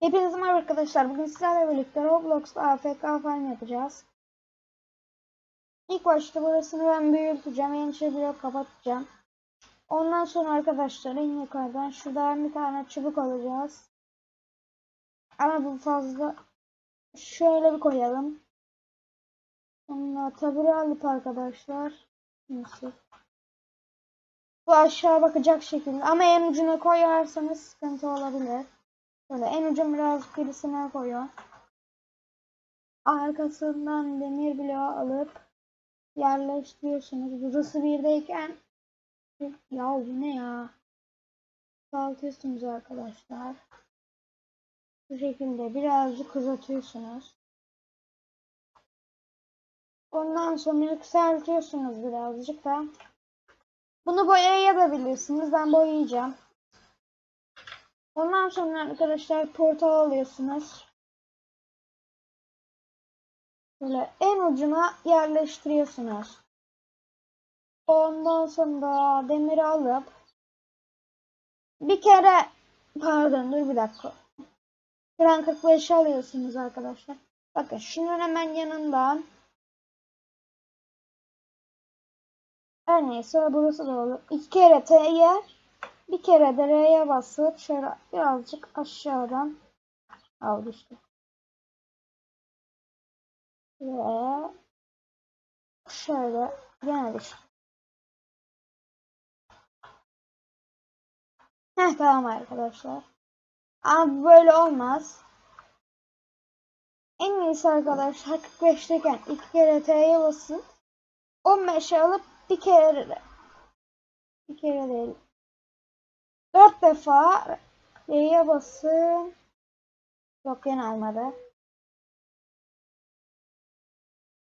Hepinize merhaba arkadaşlar. Bugün sizlerle birlikte Roblox'ta AFK falan yapacağız. İlk başta burasını ben büyüteceğim. Yeni blok kapatacağım. Ondan sonra arkadaşlar en yukarıdan şuradan bir tane çubuk alacağız. Ama bu fazla. Şöyle bir koyalım. Sonra tabure alıp arkadaşlar. Nasıl? Bu aşağı bakacak şekilde. Ama en ucuna koyarsanız sıkıntı olabilir. Böyle en ucun biraz gerisine koyuyor. Arkasından demir bloğu alıp yerleştiriyorsunuz. Burası birdeyken ya bu ne ya? Saltıyorsunuz arkadaşlar. Bu şekilde birazcık uzatıyorsunuz. Ondan sonra yükseltiyorsunuz birazcık da. Bunu boyayabilirsiniz. Ben boyayacağım. Ondan sonra arkadaşlar portal alıyorsunuz. Böyle en ucuna yerleştiriyorsunuz. Ondan sonra demiri alıp bir kere pardon dur bir dakika. Kran 45 alıyorsunuz arkadaşlar. Bakın şunun hemen yanından her neyse burası da olur. İki kere T'ye bir kere de R'ye basıp şöyle birazcık aşağıdan al işte. Ve şöyle gene düştü. Heh tamam arkadaşlar. Ama böyle olmaz. En iyisi arkadaşlar 45'teyken iki kere T'ye basıp 15'e alıp bir kere bir kere değil Dört defa Y'ye basın. Yok yine almadı.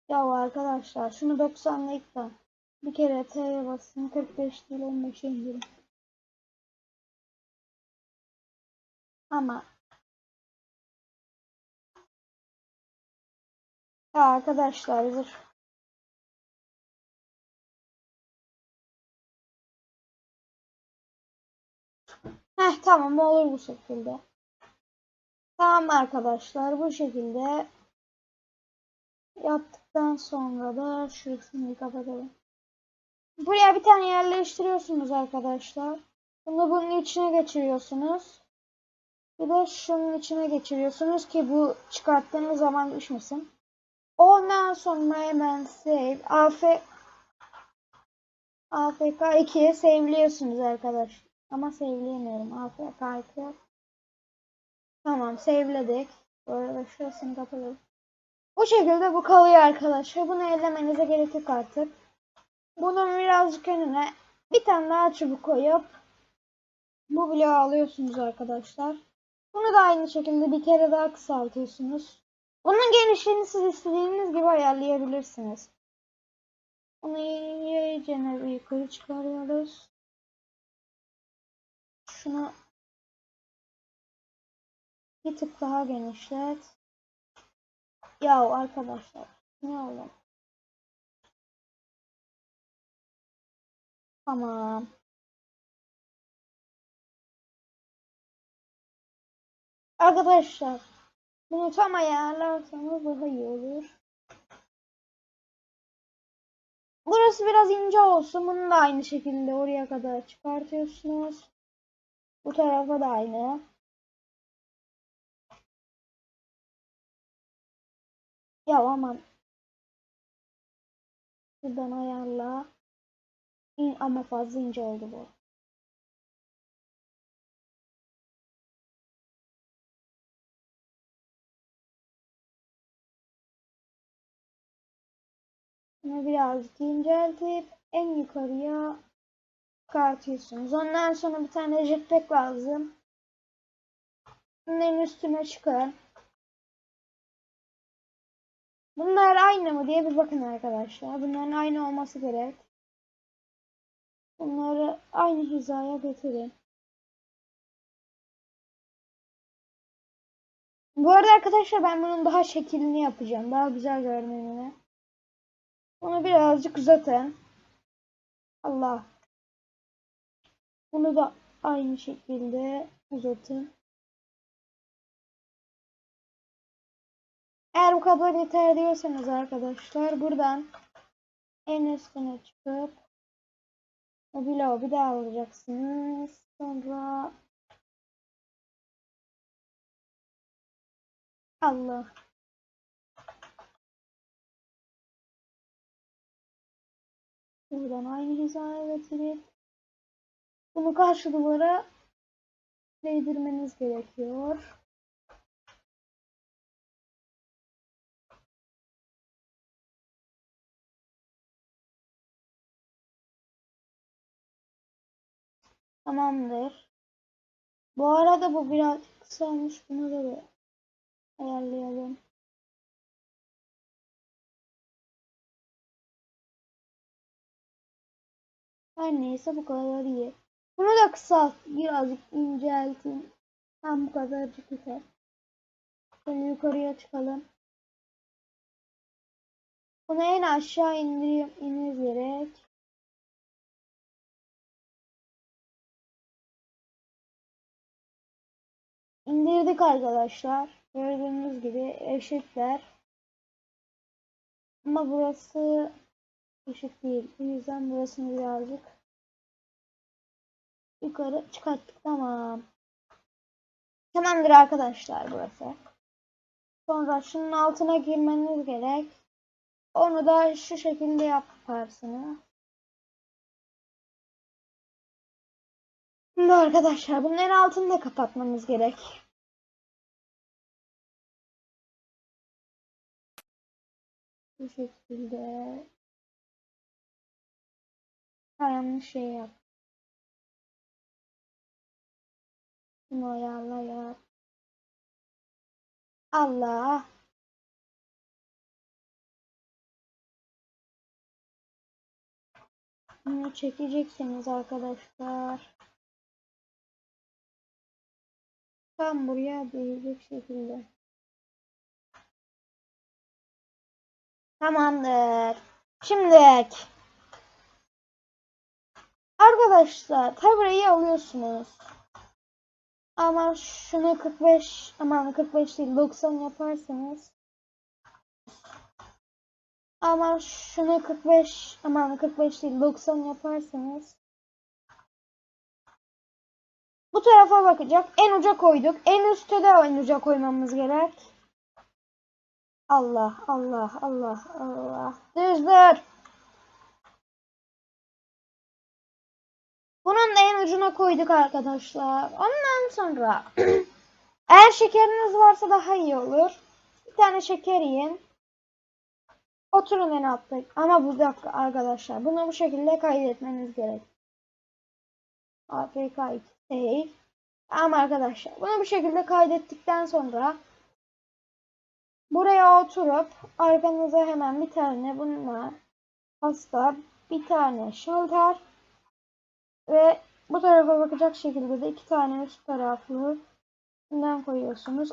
Ya arkadaşlar şunu 90'la ikten. Bir kere T'ye basın. 45 değil 15'e indirin. Ama ya arkadaşlar zırh Heh tamam olur bu şekilde. Tamam arkadaşlar bu şekilde yaptıktan sonra da şurasını kapatalım. Buraya bir tane yerleştiriyorsunuz arkadaşlar. Bunu bunun içine geçiriyorsunuz. Bir de şunun içine geçiriyorsunuz ki bu çıkarttığınız zaman düşmesin. Ondan sonra hemen save AF AFK 2'ye save'liyorsunuz arkadaşlar. Ama save'leyemiyorum. AFK Tamam save'ledik. Bu arada şurasını kapatalım. Bu şekilde bu kalıyor arkadaşlar. Bunu ellemenize gerek yok artık. Bunun birazcık önüne bir tane daha çubuk koyup bu bloğu alıyorsunuz arkadaşlar. Bunu da aynı şekilde bir kere daha kısaltıyorsunuz. Bunun genişliğini siz istediğiniz gibi ayarlayabilirsiniz. Onu iyice yukarı çıkarıyoruz şunu bir tık daha genişlet. Ya arkadaşlar ne oldu? Tamam. Arkadaşlar bunu tam ayarlarsanız daha iyi olur. Burası biraz ince olsun. Bunu da aynı şekilde oraya kadar çıkartıyorsunuz. Bu tarafa da aynı. Ya aman. Buradan ayarla. İn, ama fazla ince oldu bu. Bunu birazcık inceltip en yukarıya çıkartıyorsunuz. Ondan sonra bir tane jetpack lazım. Bunların üstüne çıkın. Bunlar aynı mı diye bir bakın arkadaşlar. Bunların aynı olması gerek. Bunları aynı hizaya getirin. Bu arada arkadaşlar ben bunun daha şeklini yapacağım. Daha güzel görünümünü. Bunu birazcık uzatın. Allah. Bunu da aynı şekilde uzatın. Eğer bu kadar yeter diyorsanız arkadaşlar buradan en üstüne çıkıp o bloğu bir daha vuracaksınız. Sonra Allah. Buradan aynı hizaya getirip bunu karşı duvara değdirmeniz gerekiyor. Tamamdır. Bu arada bu biraz kısa olmuş. Bunu da bir ayarlayalım. Her neyse bu kadar iyi. Bunu da kısalt. Birazcık inceltin. Tam bu kadarcık yeter. Şöyle yukarıya çıkalım. Bunu en aşağı indireyim, indirerek. İndirdik arkadaşlar. Gördüğünüz gibi eşitler. Ama burası eşit değil. O yüzden burasını birazcık yukarı çıkarttık. Tamam. Tamamdır arkadaşlar burası. Sonra şunun altına girmeniz gerek. Onu da şu şekilde yaparsınız. Şimdi arkadaşlar bunun altını da kapatmamız gerek. Bu şekilde. Ha, yanlış şey yap. Ya. Allah. Bunu çekeceksiniz arkadaşlar. Tam buraya değecek şekilde. Tamamdır. Şimdi arkadaşlar taburayı alıyorsunuz. Ama şunu 45 aman 45 değil 90 yaparsanız ama şunu 45 aman 45 değil 90 yaparsanız bu tarafa bakacak. En uca koyduk. En üstte de en uca koymamız gerek. Allah Allah Allah Allah. Düzdür. Bunun en ucuna koyduk arkadaşlar. Ondan sonra eğer şekeriniz varsa daha iyi olur. Bir tane şeker yiyin. Oturun en altta. Ama bu dakika arkadaşlar. Bunu bu şekilde kaydetmeniz gerek. APK değil. Ama arkadaşlar bunu bu şekilde kaydettikten sonra buraya oturup arkanıza hemen bir tane bununla hasta bir tane şalter ve bu tarafa bakacak şekilde de iki tane üst taraflı bundan koyuyorsunuz.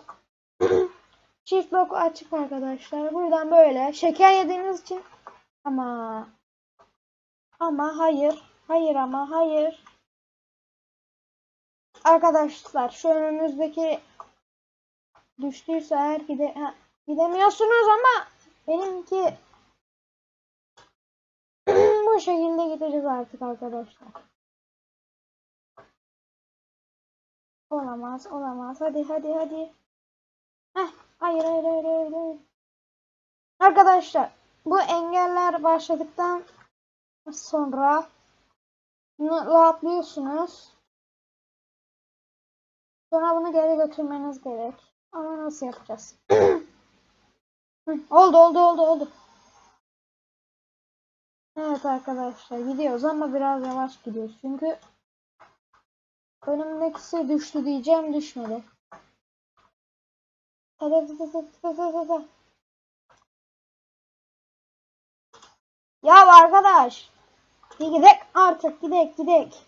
Çift loku açık arkadaşlar. Buradan böyle şeker yediğiniz için ama ama hayır hayır ama hayır Arkadaşlar şu önümüzdeki düştüyse eğer gide ha, gidemiyorsunuz ama benimki bu şekilde gideceğiz artık arkadaşlar. Olamaz, olamaz. Hadi, hadi, hadi. Heh, hayır, hayır, hayır, hayır, hayır. Arkadaşlar, bu engeller başladıktan sonra rahatlıyorsunuz. Sonra bunu geri götürmeniz gerek. Ama nasıl yapacağız? oldu oldu oldu oldu. Evet arkadaşlar gidiyoruz ama biraz yavaş gidiyoruz. Çünkü önümdekisi düştü diyeceğim düşmedi. Hadi hadi hadi hadi. Ya arkadaş. Gidek artık gidek gidek.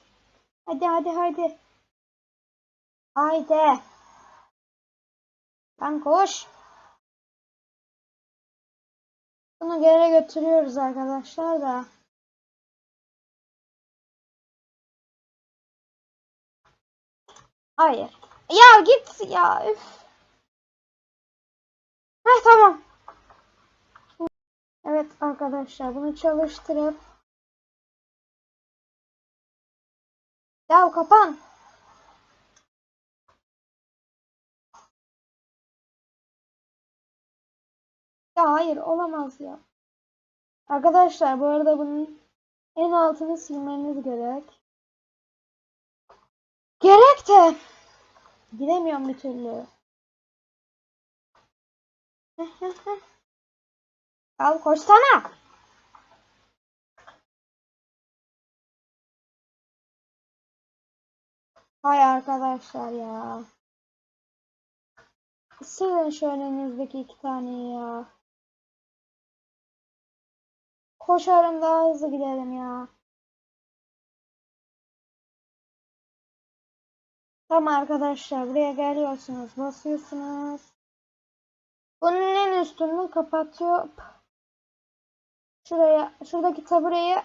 Hadi hadi hadi. Haydi. Lan koş. Bunu geri götürüyoruz arkadaşlar da. Hayır. Ya git ya. Üf. Heh tamam. Evet arkadaşlar bunu çalıştırıp Ya kapan. Ya hayır olamaz ya. Arkadaşlar bu arada bunun en altını silmeniz gerek. Gerek de gidemiyorum bir türlü. Al koşsana. Hay arkadaşlar ya. Silin şu önünüzdeki iki taneyi ya. Koşarım daha hızlı gidelim ya. Tamam arkadaşlar buraya geliyorsunuz. Basıyorsunuz. Bunun en üstünü kapatıyor. Şuraya, şuradaki tabureye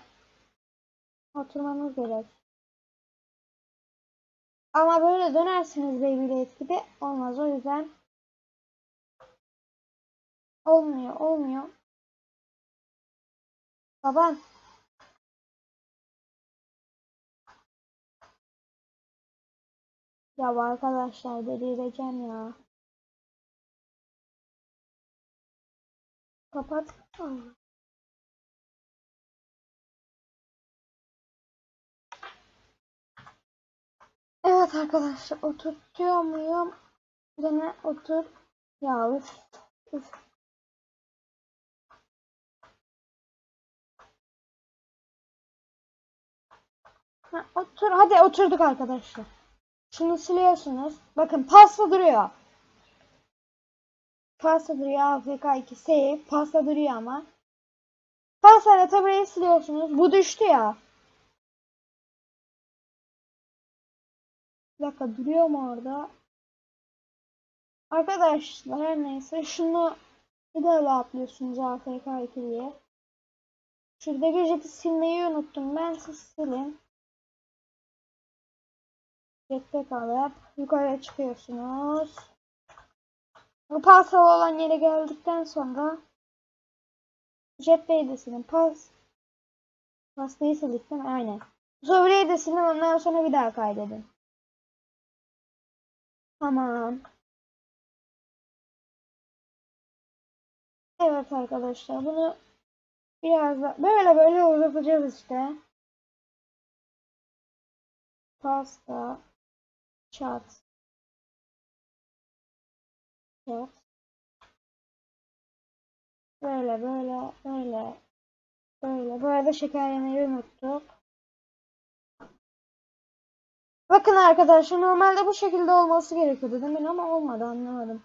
oturmamız gerek. Ama böyle dönersiniz Beyblade gibi olmaz o yüzden olmuyor olmuyor. Baban ya arkadaşlar delireceğim ya. Kapat. Evet arkadaşlar oturtuyor muyum? Gene otur. Ya üf. üf. Ha, otur. Hadi oturduk arkadaşlar. Şunu siliyorsunuz. Bakın pasta duruyor. Pasta duruyor. AFK 2 save. Pasta duruyor ama. Pasta tabureyi siliyorsunuz. Bu düştü ya. Bir dakika duruyor mu orada? Arkadaşlar her neyse şunu bir daha rahatlıyorsunuz AFK 2 diye. Şuradaki jeti silmeyi unuttum. Ben siz silin. Jette kalıp yukarıya çıkıyorsunuz. Bu pasalı olan yere geldikten sonra Jetbey'i de silin. Pas Pastayı sildik değil mi? Aynen. Silin. Ondan sonra bir daha kaydedin. Tamam. Evet arkadaşlar bunu biraz da böyle böyle uzatacağız işte. Pasta çat çat böyle böyle böyle böyle bu arada şeker unuttuk. Bakın arkadaşlar normalde bu şekilde olması gerekiyordu mi? Ama olmadı anlamadım.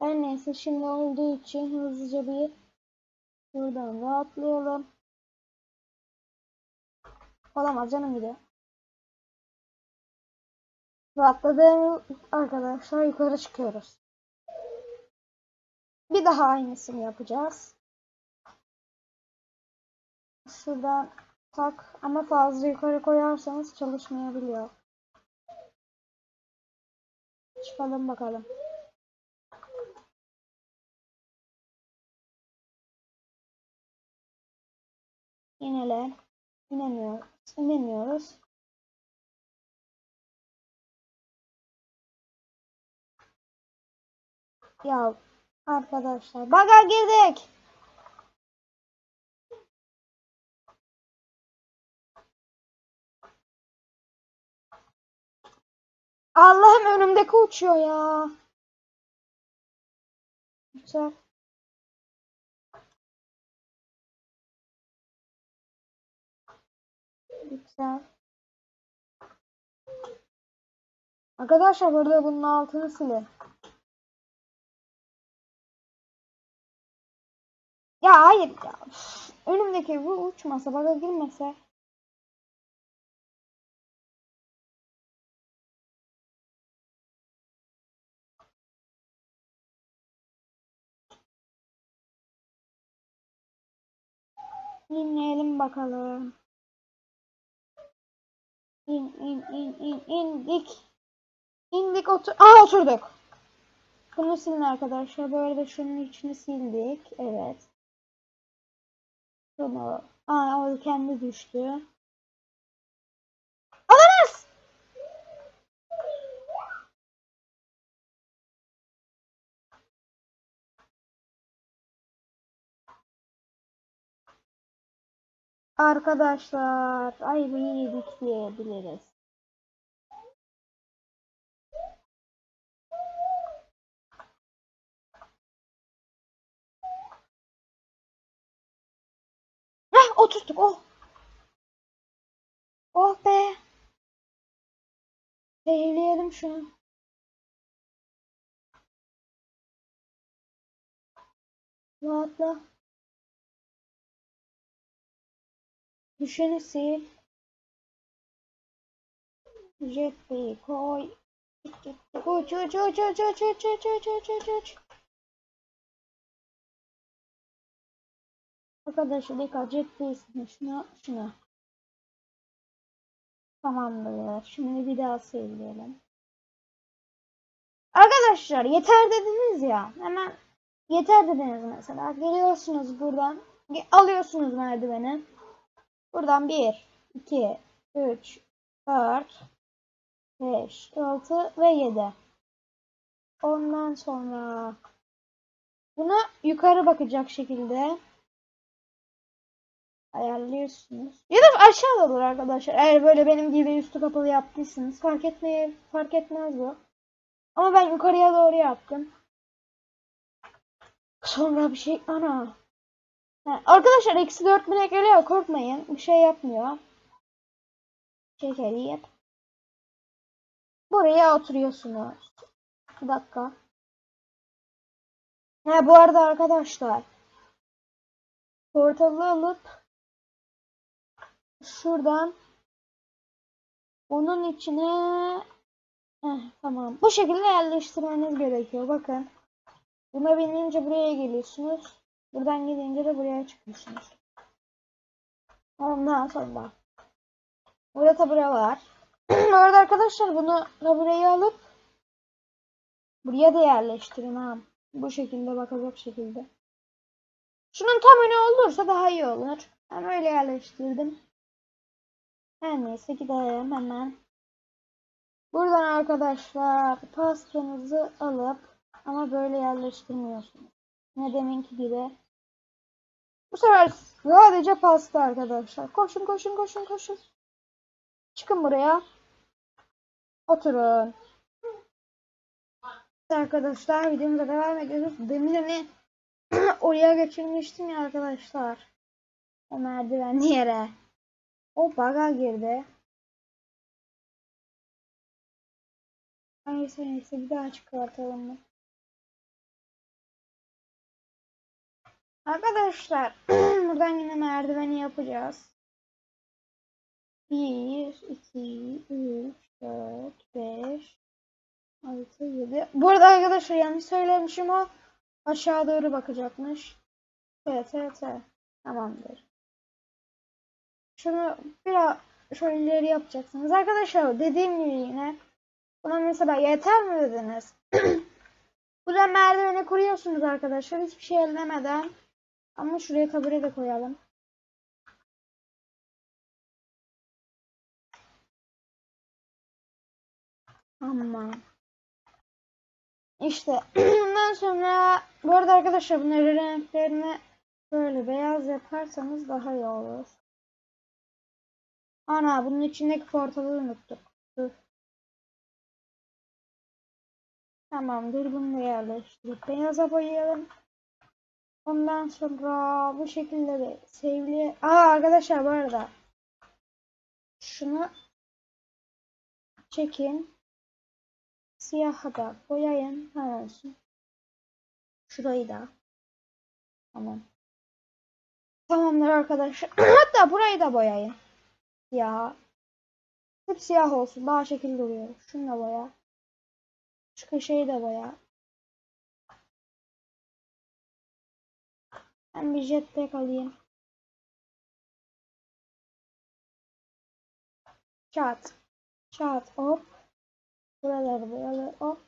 Her neyse şimdi olduğu için hızlıca bir buradan rahatlayalım. Olamaz canım gidiyor. Rahatladığım arkadaşlar yukarı çıkıyoruz. Bir daha aynısını yapacağız. Şuradan tak ama fazla yukarı koyarsanız çalışmayabiliyor. Çıkalım bakalım. İnele. İnemiyoruz. İnemiyoruz. Ya arkadaşlar baga girdik. Allah'ım önümdeki uçuyor ya. Güzel. Güzel. Arkadaşlar burada bunun altını silin. Ya hayır ya. Önümdeki bu uçmasa baga girmese. Dinleyelim bakalım. İn in in in indik. İndik otur. Aa oturduk. Bunu silin arkadaşlar. Arada şunun içini sildik. Evet. Bunu. Aa o kendi düştü. Alamaz! Arkadaşlar ayvayı yedik diyebiliriz. Oturttuk oh. Oh be. Seyirleyelim şunu. Rahatla. Düşeni sil. Jetpack'i koy. Uç uç uç uç uç uç uç uç uç uç Arkadaşlar dikkat jetpack'in şuna şuna. Tamamdır. Şimdi bir daha sevleyelim. Arkadaşlar yeter dediniz ya. Hemen yeter dediniz mesela. Geliyorsunuz buradan. Alıyorsunuz merdiveni. Buradan 1, 2, 3, 4, 5, 6 ve 7. Ondan sonra bunu yukarı bakacak şekilde ayarlıyorsunuz. Ya da aşağı olur arkadaşlar. Eğer böyle benim gibi üstü kapalı yaptıysanız fark etmeye fark etmez bu. Ama ben yukarıya doğru yaptım. Sonra bir şey ana. Ha, arkadaşlar eksi 4000'e geliyor korkmayın. Bir şey yapmıyor. Çekereyim. Buraya oturuyorsunuz. Bir dakika. Ha bu arada arkadaşlar. Portalı alıp şuradan onun içine Heh, tamam. Bu şekilde yerleştirmeniz gerekiyor. Bakın. Buna binince buraya geliyorsunuz. Buradan gidince de buraya çıkıyorsunuz. Ondan sonra. Burada tabure var. Bu arada arkadaşlar bunu tabureyi alıp buraya da yerleştirin ha. Bu şekilde bakacak şekilde. Şunun tam önü olursa daha iyi olur. Ben öyle yerleştirdim. Her neyse gidelim hemen. Buradan arkadaşlar pastanızı alıp ama böyle yerleştirmiyorsunuz. Ne deminki gibi. Bu sefer sadece pasta arkadaşlar. Koşun koşun koşun koşun. Çıkın buraya. Oturun. Arkadaşlar videomuza devam ediyoruz. Demin hani oraya geçirmiştim ya arkadaşlar. O merdivenli yere. O baga girdi. Neyse neyse bir daha çıkartalım mı? Arkadaşlar buradan yine merdiveni yapacağız. 1, 2, 3, 4, 5, 6, 7. Bu arada arkadaşlar yanlış söylemişim o. Aşağı doğru bakacakmış. Evet evet evet. Tamamdır. Şunu biraz şöyle ileri yapacaksınız. Arkadaşlar dediğim gibi yine buna mesela yeter mi dediniz? Burada merdiveni kuruyorsunuz arkadaşlar. Hiçbir şey ellemeden. Ama şuraya tabure de koyalım. Ama işte ondan sonra bu arada arkadaşlar bunları renklerini böyle beyaz yaparsanız daha iyi olur. Ana bunun içindeki portalı unuttuk. Dur. Tamamdır bunu da yerleştirip beyaza boyayalım. Ondan sonra bu şekilde de sevgili... Aa arkadaşlar bu arada şunu çekin. Siyaha da boyayın. Ha. Şurayı da. Tamam. Tamamdır arkadaşlar. Hatta burayı da boyayın. Ya. Hep siyah olsun. Daha şekil duruyor. Şunu da boya. Şu köşeyi de boya. Ben bir jetpack alayım. Çat. Çat hop. Buraları buraları hop.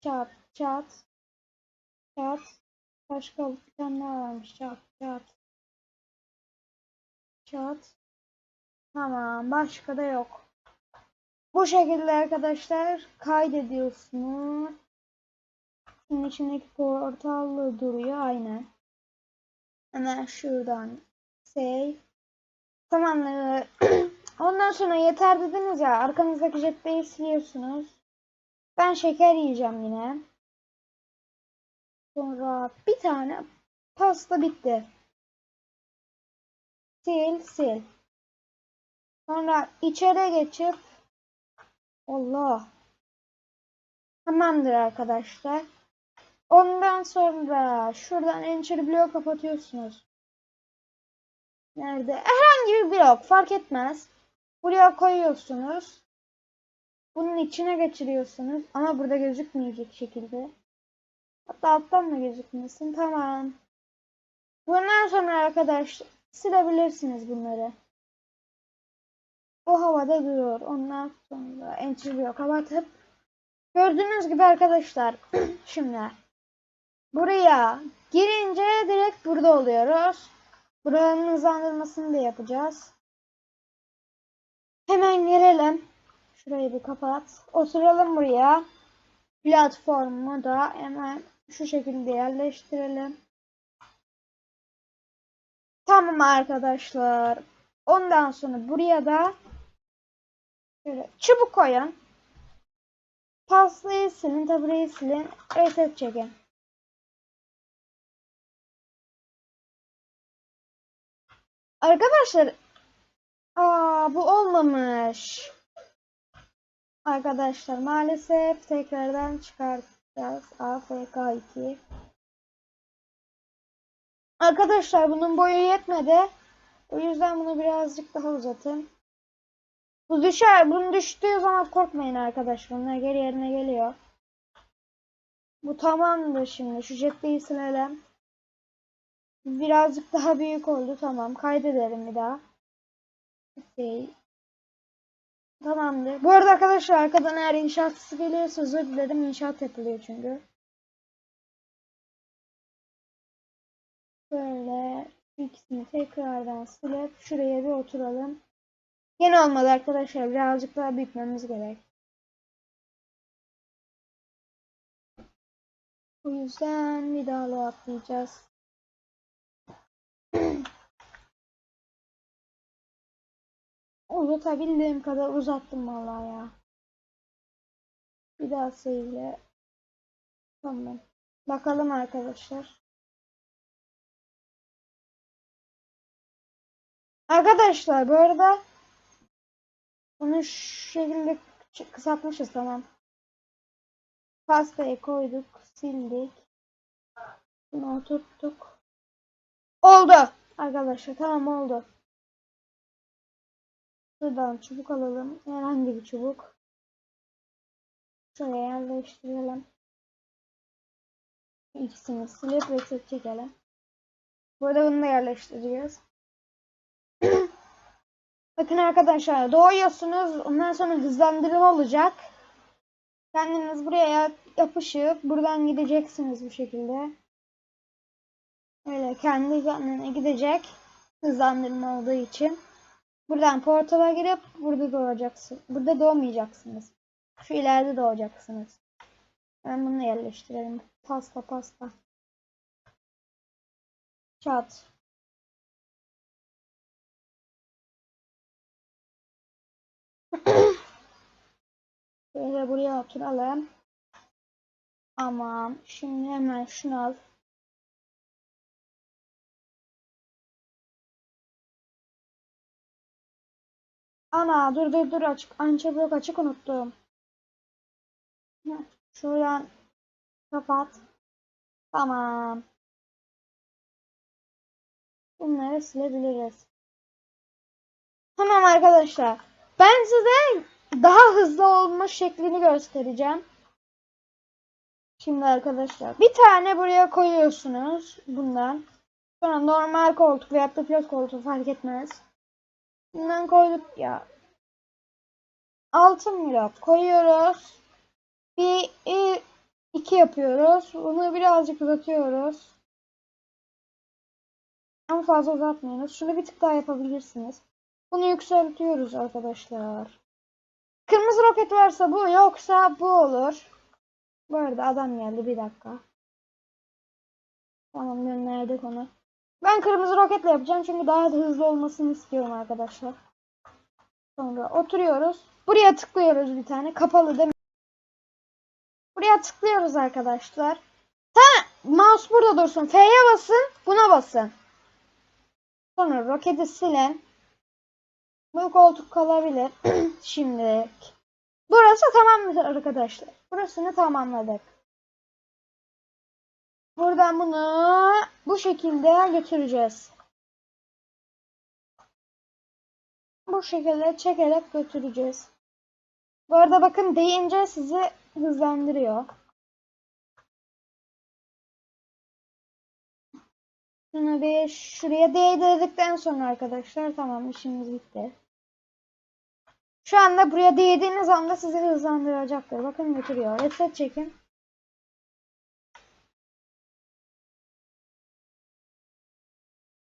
Çat çat. Çat. Başka bir tane varmış. Çat. Çat. Çat. Tamam. Başka da yok. Bu şekilde arkadaşlar kaydediyorsunuz. Şimdi içindeki portallı duruyor. Aynen. Hemen şuradan save. Tamam. Ondan sonra yeter dediniz ya. Arkanızdaki jetpack'i siliyorsunuz. Ben şeker yiyeceğim yine. Sonra bir tane pasta bitti. Sil sil. Sonra içeri geçip Allah. Tamamdır arkadaşlar. Ondan sonra şuradan entry bloğu kapatıyorsunuz. Nerede? Herhangi bir blok fark etmez. Buraya koyuyorsunuz. Bunun içine geçiriyorsunuz. Ama burada gözükmeyecek şekilde. Hatta alttan da gözükmesin. Tamam. Bundan sonra arkadaş silebilirsiniz bunları. O havada duruyor. Ondan sonra bloğu kapatıp gördüğünüz gibi arkadaşlar şimdi buraya girince direkt burada oluyoruz. Buranın hızlandırmasını da yapacağız. Hemen gelelim. Şurayı bir kapat. Oturalım buraya. Platformu da hemen şu şekilde yerleştirelim. Tamam arkadaşlar. Ondan sonra buraya da şöyle çubuk koyun. Pastayı silin, tabureyi silin, reset çekin. Arkadaşlar Aa bu olmamış. Arkadaşlar maalesef tekrardan çıkartacağız. AFK 2. Arkadaşlar bunun boyu yetmedi. O yüzden bunu birazcık daha uzatın. Bu düşer. Bunun düştüğü zaman korkmayın arkadaşlar. Bunlar geri yerine geliyor. Bu tamamdır şimdi. Şu cepheyi silelim. Birazcık daha büyük oldu. Tamam. Kaydedelim bir daha. Okey. Tamamdır. Bu arada arkadaşlar arkadan eğer inşaatçısı geliyorsa özür dilerim. İnşaat yapılıyor çünkü. Böyle ikisini tekrardan silip şuraya bir oturalım. Yine olmadı arkadaşlar. Birazcık daha büyütmemiz gerek. O yüzden bir daha atlayacağız. Uzatabildiğim kadar uzattım vallahi ya. Bir daha sayıyla. Tamam. Bakalım arkadaşlar. Arkadaşlar bu arada bunu şu şekilde kısaltmışız tamam. Pastayı koyduk, sildik. Bunu oturttuk. Oldu. Arkadaşlar tamam oldu. Şuradan çubuk alalım. Herhangi bir çubuk. Şuraya yerleştirelim. İkisini silip reset çekelim. Burada bunu da yerleştireceğiz. Bakın arkadaşlar doğuyorsunuz. Ondan sonra hızlandırma olacak. Kendiniz buraya yapışıp buradan gideceksiniz bu şekilde. Öyle kendi kendine gidecek. Hızlandırma olduğu için. Buradan portala girip burada doğacaksın. Burada doğmayacaksınız. Şu ileride doğacaksınız. Ben bunu yerleştirelim. Pasta pasta. Çat. Böyle buraya oturalım. Tamam. Şimdi hemen şunu al. Ana dur dur dur açık. Anca blok açık unuttum. Şuradan kapat. Tamam. Bunları silebiliriz. Tamam arkadaşlar. Ben size daha hızlı olma şeklini göstereceğim. Şimdi arkadaşlar bir tane buraya koyuyorsunuz bundan. Sonra normal koltuk veya da pilot koltuğu fark etmez. Bundan koyduk ya. Altın blok koyuyoruz. Bir, bir 2 yapıyoruz. Bunu birazcık uzatıyoruz. Ama fazla uzatmıyoruz. Şunu bir tık daha yapabilirsiniz. Bunu yükseltiyoruz arkadaşlar. Kırmızı roket varsa bu yoksa bu olur. Bu arada adam geldi bir dakika. Tamam gönderdik onu. Ben kırmızı roketle yapacağım çünkü daha da hızlı olmasını istiyorum arkadaşlar. Sonra oturuyoruz. Buraya tıklıyoruz bir tane. Kapalı değil mi? Buraya tıklıyoruz arkadaşlar. Tamam. Mouse burada dursun. F'ye basın. Buna basın. Sonra roketi silin. Bu koltuk kalabilir. Şimdi. Burası tamamdır arkadaşlar. Burasını tamamladık. Buradan bunu bu şekilde götüreceğiz. Bu şekilde çekerek götüreceğiz. Bu arada bakın deyince sizi hızlandırıyor. Şunu bir şuraya değdirdikten sonra arkadaşlar tamam işimiz bitti. Şu anda buraya değdiğiniz anda sizi hızlandıracaktır. Bakın götürüyor. Reset çekin.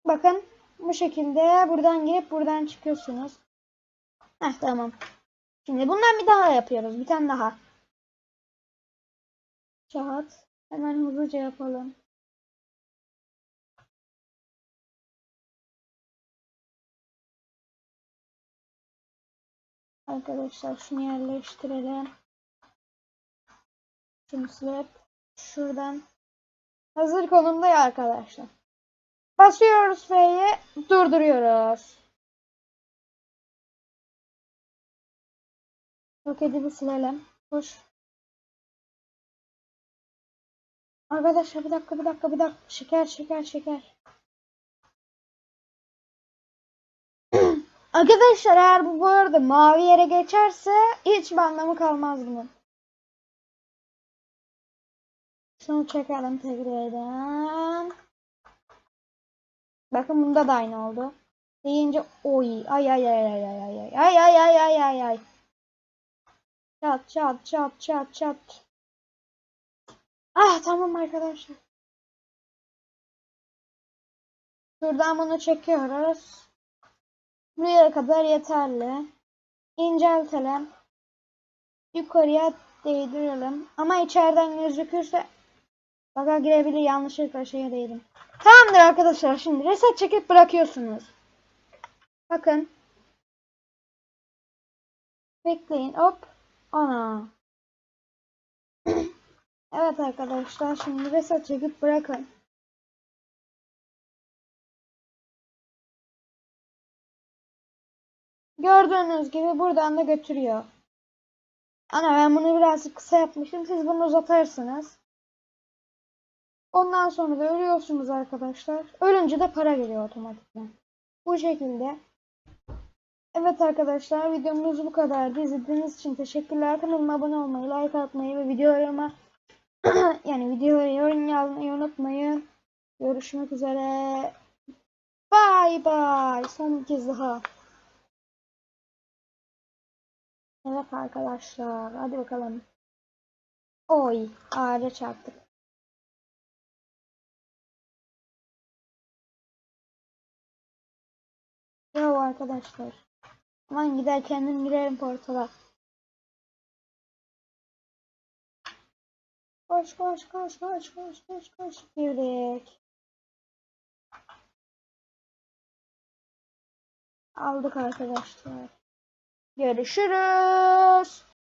Bakın bu şekilde buradan girip buradan çıkıyorsunuz. Heh tamam. Şimdi bundan bir daha yapıyoruz. Bir tane daha. Çat. Hemen hızlıca yapalım. Arkadaşlar şunu yerleştirelim. Şunu silip şuradan hazır konumda ya arkadaşlar. Basıyoruz F'ye durduruyoruz. Roketi bir silelim. Koş. Arkadaşlar bir dakika bir dakika bir dakika. Şeker şeker şeker. Arkadaşlar eğer bu bu arada mavi yere geçerse hiç anlamı kalmaz bunun. Şunu çekelim tekrardan. Bakın bunda da aynı oldu. Deyince oy ay ay ay ay ay ay ay ay ay ay ay ay. Çat çat çat çat çat. Ah tamam arkadaşlar. Şuradan bunu çekiyoruz. Buraya kadar yeterli. İnceltelim. Yukarıya değdirelim. Ama içeriden gözükürse Baka girebilir yanlışlıkla şeye değdim. Tamamdır arkadaşlar şimdi reset çekip bırakıyorsunuz. Bakın. Bekleyin hop. Ana. evet arkadaşlar şimdi reset çekip bırakın. Gördüğünüz gibi buradan da götürüyor. Ana ben bunu birazcık kısa yapmışım. Siz bunu uzatarsınız. Ondan sonra da ölüyorsunuz arkadaşlar. Ölünce de para geliyor otomatikman. Bu şekilde. Evet arkadaşlar videomuz bu kadardı. İzlediğiniz için teşekkürler. Kanalıma abone olmayı, like atmayı ve videolarıma yani videoya yorum yazmayı unutmayın. Görüşmek üzere. Bye bye. Son bir kez daha. Evet arkadaşlar. Hadi bakalım. Oy. Ağaca çarptık. Bravo arkadaşlar. Aman gider kendim girerim portala. Koş koş koş koş koş koş koş. Girdik. Aldık arkadaşlar. Görüşürüz.